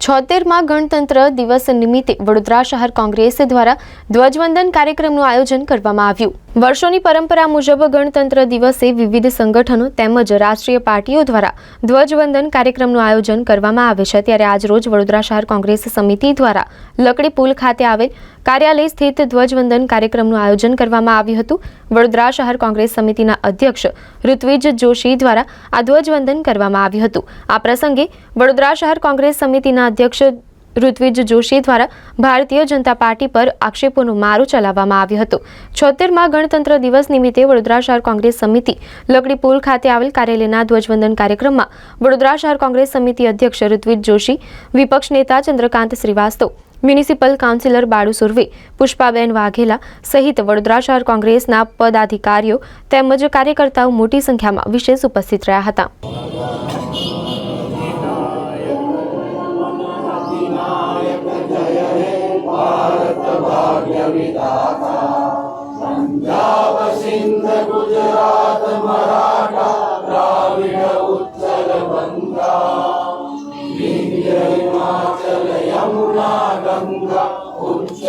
છોતેરમાં ગણતંત્ર દિવસ નિમિત્તે વડોદરા શહેર કોંગ્રેસ દ્વારા ધ્વજવંદન કાર્યક્રમનું આયોજન કરવામાં આવ્યું. વર્ષોની પરંપરા મુજબ ગણતંત્ર દિવસે વિવિધ સંગઠનો તેમજ રાષ્ટ્રીય પાર્ટીઓ દ્વારા ધ્વજવંદન કાર્યક્રમનું આયોજન કરવામાં આવે છે. ત્યારે આજરોજ વડોદરા શહેર કોંગ્રેસ સમિતિ દ્વારા લકડી પુલ ખાતે આવેલ કાર્યાલય સ્થિત ધ્વજવંદન કાર્યક્રમનું આયોજન કરવામાં આવ્યું હતું. વડોદરા શહેર કોંગ્રેસ સમિતિના અધ્યક્ષ ઋત્વિજ જોશી દ્વારા આ ધ્વજવંદન કરવામાં આવ્યું હતું. આ પ્રસંગે વડોદરા શહેર કોંગ્રેસ સમિતિના અધ્યક્ષ ઋત્વિજ જોશી દ્વારા ભારતીય જનતા પાર્ટી પર આક્ષેપોનો મારો ચલાવવામાં આવ્યો હતો. છોતેરમાં ગણતંત્ર દિવસ નિમિત્તે વડોદરા શહેર કોંગ્રેસ સમિતિ લકડી ખાતે આવેલ કાર્યાલયના ધ્વજવંદન કાર્યક્રમમાં વડોદરા શહેર કોંગ્રેસ સમિતિ અધ્યક્ષ ઋત્વિજ જોશી, વિપક્ષ નેતા ચંદ્રકાંત શ્રીવાસ્તવ, મ્યુનિસિપલ કાઉન્સિલર બાળુ સુરવે, પુષ્પાબેન વાઘેલા સહિત વડોદરા શહેર કોંગ્રેસના પદાધિકારીઓ તેમજ કાર્યકર્તાઓ મોટી સંખ્યામાં વિશેષ ઉપસ્થિત રહ્યા હતા.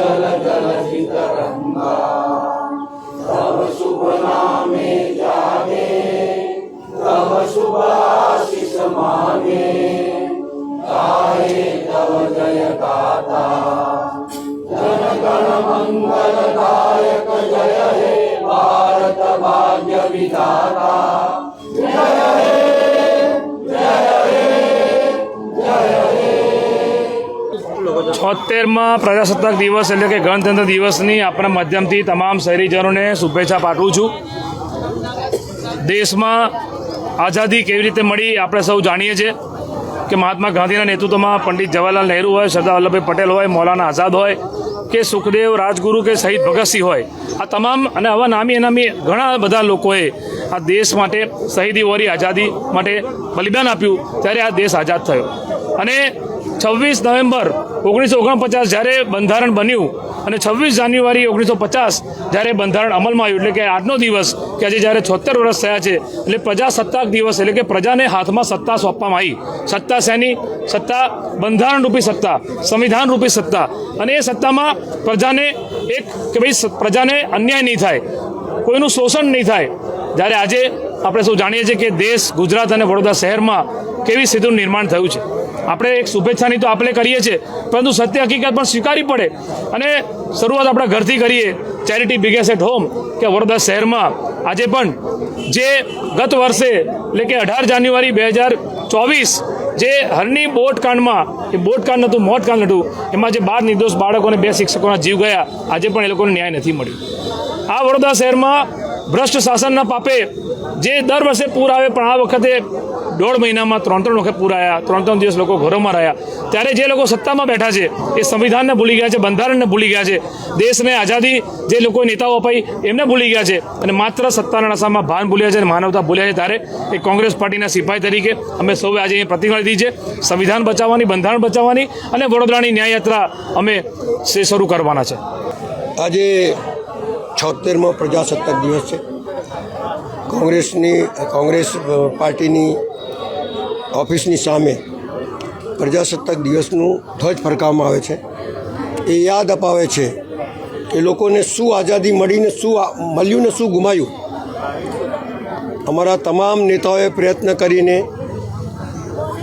जल जल चित रंगा तब शुभ नामे जागे तब शुभ आशीष मांगे गाए जय गाता जन गण मंगल गायक जय हे भारत भाग्य विधाता जय हे છોતેરમાં પ્રજાસત્તાક દિવસ એટલે કે ગણતંત્ર દિવસની આપણા માધ્યમથી તમામ શહેરીજનોને શુભેચ્છા પાઠવું છું. દેશમાં આઝાદી કેવી રીતે મળી આપણે સૌ જાણીએ છીએ કે મહાત્મા ગાંધીના નેતૃત્વમાં પંડિત જવાહરલાલ નહેરુ હોય, સરદાર વલ્લભભાઈ પટેલ હોય, મૌલાના આઝાદ હોય, કે સુખદેવ રાજગુરુ કે શહીદ ભગતસિંહ હોય. આ તમામ અને આવા નામી અનામી ઘણા બધા લોકોએ આ દેશ માટે શહીદી વરી આઝાદી માટે બલિદાન આપ્યું ત્યારે આ દેશ આઝાદ થયો. અને છવ્વીસ નવેમ્બર ઓગણીસો ઓગણપચાસ જ્યારે બંધારણ બન્યું અને છવ્વીસ જાન્યુઆરી ઓગણીસો પચાસ જ્યારે બંધારણ અમલમાં આવ્યું, એટલે કે આજનો દિવસ કે આજે જ્યારે છોતેર વર્ષ થયા છે, એટલે પ્રજાસત્તાક દિવસ, એટલે કે પ્રજાને હાથમાં સત્તા સોંપવામાં આવી. સત્તા શેની? સત્તા બંધારણરૂપી સત્તા સંવિધાન રૂપી સત્તા. અને એ સત્તામાં પ્રજાને એક કે ભાઈ પ્રજાને અન્યાય નહીં થાય, કોઈનું શોષણ નહીં થાય. જ્યારે આજે આપણે સૌ જાણીએ છીએ કે દેશ ગુજરાત અને વડોદરા શહેરમાં કેવી સ્થિતિનું નિર્માણ થયું છે? આપણે એક શુભેચ્છાની તો આપણે કરીએ છીએ, પરંતુ સત્ય હકીકત પણ સ્વીકારવી પડે. અને શરૂઆત આપણા ઘરથી કરીએ ચેરિટી બિગેસ એટ હોમ કે વડોદરા શહેરમાં. આજે પણ જે ગત વર્ષે, એટલે કે અઢાર જાન્યુઆરી બે હજાર ચોવીસ, જે હરની બોટ કાંડમાં, એ બોટ કાંડ નહોતું મોટકાંડ હતું એમાં જે બાર નિર્દોષ બાળકોને બે શિક્ષકોના જીવ ગયા, આજે પણ એ લોકોને ન્યાય નથી મળ્યો. આ વડોદરા શહેરમાં ભ્રષ્ટ શાસનના પાપે જે દર વર્ષે પૂર આવે, પણ આ વખતે દોઢ મહિનામાં ત્રણ ત્રણ વખત પૂરાયા ત્રણ ત્રણ દિવસ લોકો ઘરોમાં રહ્યા. ત્યારે જે લોકો સત્તામાં બેઠા છે, એ સંવિધાનને ભૂલી ગયા છે, બંધારણને ભૂલી ગયા છે. દેશને આઝાદી જે લોકો નેતાઓ અપાઈ, એમને ભૂલી ગયા છે. અને માત્ર સત્તાના નશામાં ભાન ભૂલ્યા છે અને માનવતા ભૂલ્યા છે. ત્યારે એ કોંગ્રેસ પાર્ટીના સિપાહી તરીકે અમે સૌએ આજે અહીં પ્રતિજ્ઞા લીધી છે. સંવિધાન બચાવવાની, બંધારણ બચાવવાની અને વડોદરાની ન્યાય યાત્રા અમે સે શરૂ કરવાના છે. આજે છોતેરમો પ્રજાસત્તાક દિવસ છે. કોંગ્રેસની, કોંગ્રેસ પાર્ટીની ઓફિસની સામે પ્રજાસત્તાક દિવસનું ધ્વજ ફરકાવવામાં આવે છે. એ યાદ અપાવે છે કે લોકોને શું આઝાદી મળીને શું મળ્યું ને શું ગુમાયું. અમારા તમામ નેતાઓએ પ્રયત્ન કરીને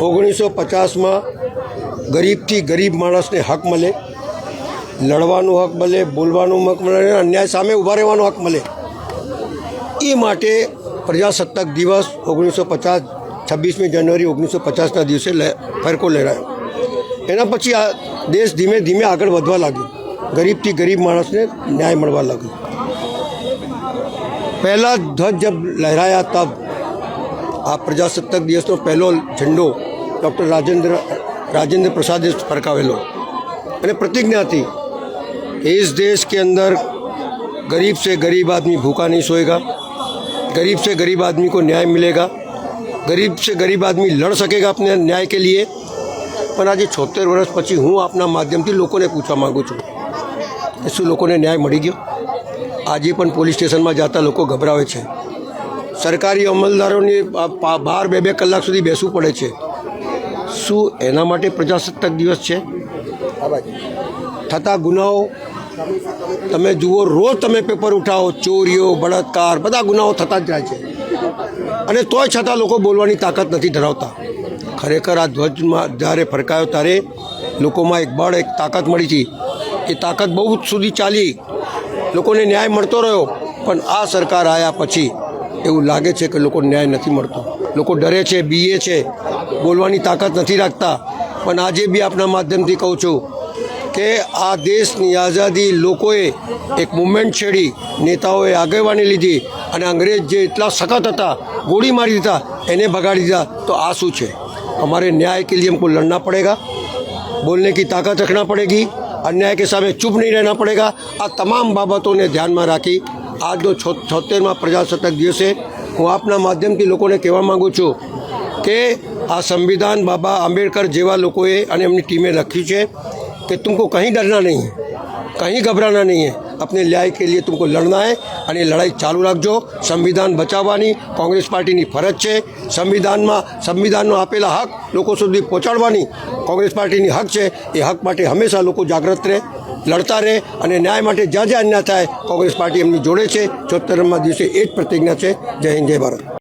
ઓગણીસો પચાસમાં ગરીબથી ગરીબ માણસને હક મળે, લડવાનો હક મળે, બોલવાનો હક મળે અને અન્યાય સામે ઊભા રહેવાનો હક મળે. એ માટે પ્રજાસત્તાક દિવસ ઓગણીસો પચાસ છવ્વીસમી જાન્યુઆરી ઓગણીસો પચાસના દિવસે લે- ફરકો લહેરાયો એના પછી આ દેશ ધીમે ધીમે આગળ વધવા લાગ્યો ગરીબથી ગરીબ માણસને ન્યાય મળવા લાગ્યો પહેલા ધ્વજ જબ લહેરાયા તબ આ પ્રજાસત્તાક દિવસનો પહેલો ઝંડો ડૉક્ટર રાજેન્દ્ર રાજેન્દ્ર પ્રસાદે ફરકાવેલો અને प्रतिज्ञा थी कि इस देश के अंदर गरीब से गरीब आदमी भूखा नहीं सोएगा गरीब से गरीब आदमी को न्याय मिलेगा ગરીબ છે, ગરીબ આદમી લડ સકેગા આપને ન્યાય કે લીએ? પણ આજે છોતેર વર્ષ પછી હું આપના માધ્યમથી લોકોને પૂછવા માગું છું કે શું લોકોને ન્યાય મળી ગયો? આજે પણ પોલીસ સ્ટેશનમાં જતા લોકો ગભરાવે છે. સરકારી અમલદારોને બાર બે બે કલાક સુધી બેસવું પડે છે. શું એના માટે પ્રજાસત્તાક દિવસ છે? થતા ગુનાઓ તમે જુઓ, રોજ તમે પેપર ઉઠાવો, ચોરીઓ, બળાત્કાર, બધા ગુનાઓ થતા જ જાય છે. અને તોય છતાં લોકો બોલવાની તાકાત નથી ધરાવતા. ખરેખર આ ધ્વજમાં જ્યારે ફરકાયો ત્યારે લોકોમાં એક બળ, એક તાકાત મળી હતી એ તાકાત બહુ સુધી ચાલી. લોકોને ન્યાય મળતો રહ્યો, પણ આ સરકાર આવ્યા પછી એવું લાગે છે કે લોકો ન્યાય નથી મળતો. લોકો ડરે છે, બીએ છે. બોલવાની તાકાત નથી રાખતા. પણ આજે બી આપના માધ્યમથી કહું છું કે આ દેશની આઝાદી લોકોએ એક મુવમેન્ટ છેડી નેતાઓએ આગેવાની લીધી અને અંગ્રેજ જે એટલા સખત હતા ગોળી મારી દીધા એને ભગાડી દીધા તો આ શું છે हमारे न्याय के लिए हमको लड़ना पड़ेगा बोलने की ताकत रखना पड़ेगी अन्याय के सामने चुप नहीं रहना पड़ेगा આ તમામ બાબતોને ધ્યાનમાં રાખી આજનો છો છોતેરમાં પ્રજાસત્તાક દિવસે હું આપના માધ્યમથી લોકોને કહેવા માગું છું કે આ સંવિધાન બાબા આંબેડકર જેવા લોકોએ અને એમની ટીમે લખ્યું છે कि तुमको कहीं डरना नहीं है कहीं घबराना नहीं है अपने न्याय के लिए तुमको लड़ना है અને એ લડાઈ ચાલુ રાખજો સંવિધાન બચાવવાની કોંગ્રેસ પાર્ટીની ફરજ છે સંવિધાનમાં સંવિધાનનો આપેલા હક લોકો સુધી પહોંચાડવાની કોંગ્રેસ પાર્ટીની હક છે એ હક માટે હંમેશા લોકો જાગૃત રહે લડતા રહે અને ન્યાય માટે જ્યાં જ્યાં અન્યાય થાય કોંગ્રેસ પાર્ટી એમની જોડે છે ચોતેરમા દિવસે એ જ પ્રતિજ્ઞા છે જય હિન્દ જય ભારત